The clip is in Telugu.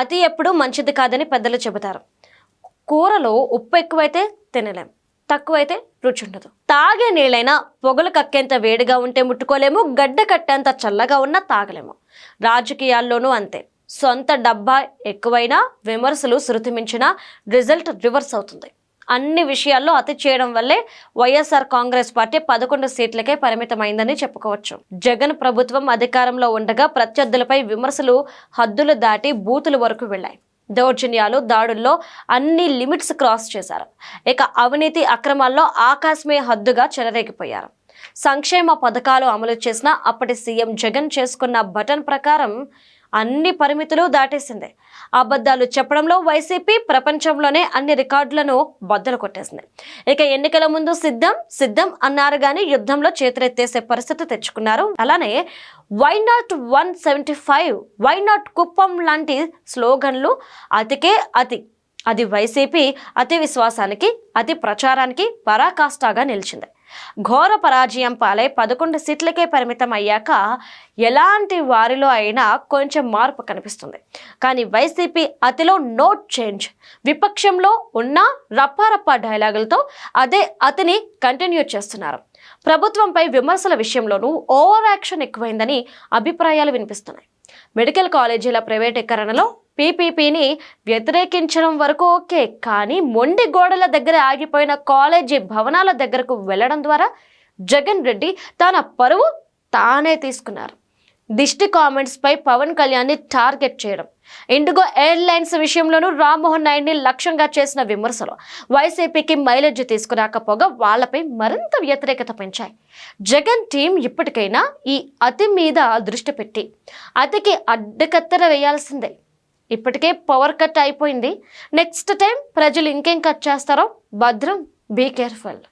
అది ఎప్పుడు మంచిది కాదని పెద్దలు చెబుతారు. కూరలో ఉప్పు ఎక్కువైతే తినలేం. తక్కువైతే రుచి ఉండదు తాగే నీళ్ళైనా పొగలు కక్కేంత వేడిగా ఉంటే ముట్టుకోలేము గడ్డ కట్టేంత చల్లగా ఉన్నా తాగలేము. రాజకీయాల్లోనూ అంతే. సొంత డబ్బా ఎక్కువైనా విమర్శలు శృతిమించినా రిజల్ట్ రివర్స్ అవుతుంది. అన్ని విషయాల్లో అతి చేయడం వల్లే వైఎస్ఆర్ కాంగ్రెస్ పార్టీ పదకొండు సీట్లకే పరిమితమైందని చెప్పుకోవచ్చు. జగన్ ప్రభుత్వం అధికారంలో ఉండగా ప్రత్యర్థులపై విమర్శలు హద్దులు దాటి బూతుల వరకు వెళ్ళాయి. దౌర్జన్యాలు దాడుల్లో అన్ని లిమిట్స్ క్రాస్ చేశారు. ఇక అవినీతి అక్రమాల్లో ఆకాశమే హద్దుగా చెలరేగిపోయారు. సంక్షేమ పథకాలు అమలు చేసిన అప్పటి సీఎం జగన్ చేసుకున్న బటన్ ప్రకారం అన్ని పరిమితులు దాటేసింది. అబద్ధాలు చెప్పడంలో వైసీపీ ప్రపంచంలోనే అన్ని రికార్డులను బద్దలు కొట్టేసింది. ఇక ఎన్నికల ముందు సిద్ధం సిద్ధం అన్నారు కానీ యుద్ధంలో చేతులెత్తేసే పరిస్థితి తెచ్చుకున్నారు. అలానే why not one seventy five why not Kuppam లాంటి స్లోగన్లు? అతికే అతి అది వైసీపీ అతి విశ్వాసానికి అతి ప్రచారానికి పరాకాష్ఠగా నిలిచింది. ఘోర పరాజయం పాలై పదకొండు సీట్లకే పరిమితం అయ్యాక ఎలాంటి వారిలో అయినా కొంచెం మార్పు కనిపిస్తుంది. కానీ వైసీపీ అతిలో నో చేంజ్ విపక్షంలో ఉన్న రప్పారప్ప డైలాగులతో అదే అతిని కంటిన్యూ చేస్తున్నారు. ప్రభుత్వంపై విమర్శల విషయంలోనూ ఓవర్ యాక్షన్ ఎక్కువైందని అభిప్రాయాలు వినిపిస్తున్నాయి. మెడికల్ కాలేజీల ప్రైవేటీకరణలో పీపీపీని వ్యతిరేకించడం వరకు ఓకే కానీ మొండి గోడల దగ్గర ఆగిపోయిన కాలేజీ భవనాల దగ్గరకు వెళ్ళడం ద్వారా జగన్ రెడ్డి తన పరువు తానే తీసుకున్నారు. దిష్టి కామెంట్స్పై పవన్ కళ్యాణ్ని టార్గెట్ చేయడం. ఇండిగో ఎయిర్లైన్స్ విషయంలోనూ రామ్మోహన్ నాయుడిని లక్ష్యంగా చేసిన విమర్శలు వైసీపీకి మైలేజ్ తీసుకురాకపోగా వాళ్ళపై మరింత వ్యతిరేకత పెంచాయి. జగన్ టీం ఇప్పటికైనా ఈ అతి మీద దృష్టి పెట్టి అతికి అడ్డకత్తెర వేయాల్సిందే. ఇప్పటికే పవర్ కట్ అయిపోయింది. నెక్స్ట్ టైం ప్రజలు ఇంకేం కట్ చేస్తారో భద్రం బీ కేర్ఫుల్.